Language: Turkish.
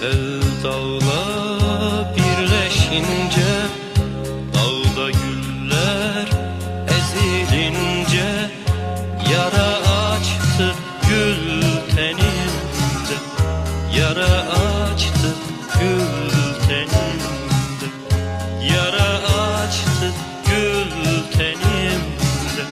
Sevdavla birleşince Dağda güller ezilince Yara açtı gül tenimde Yara açtı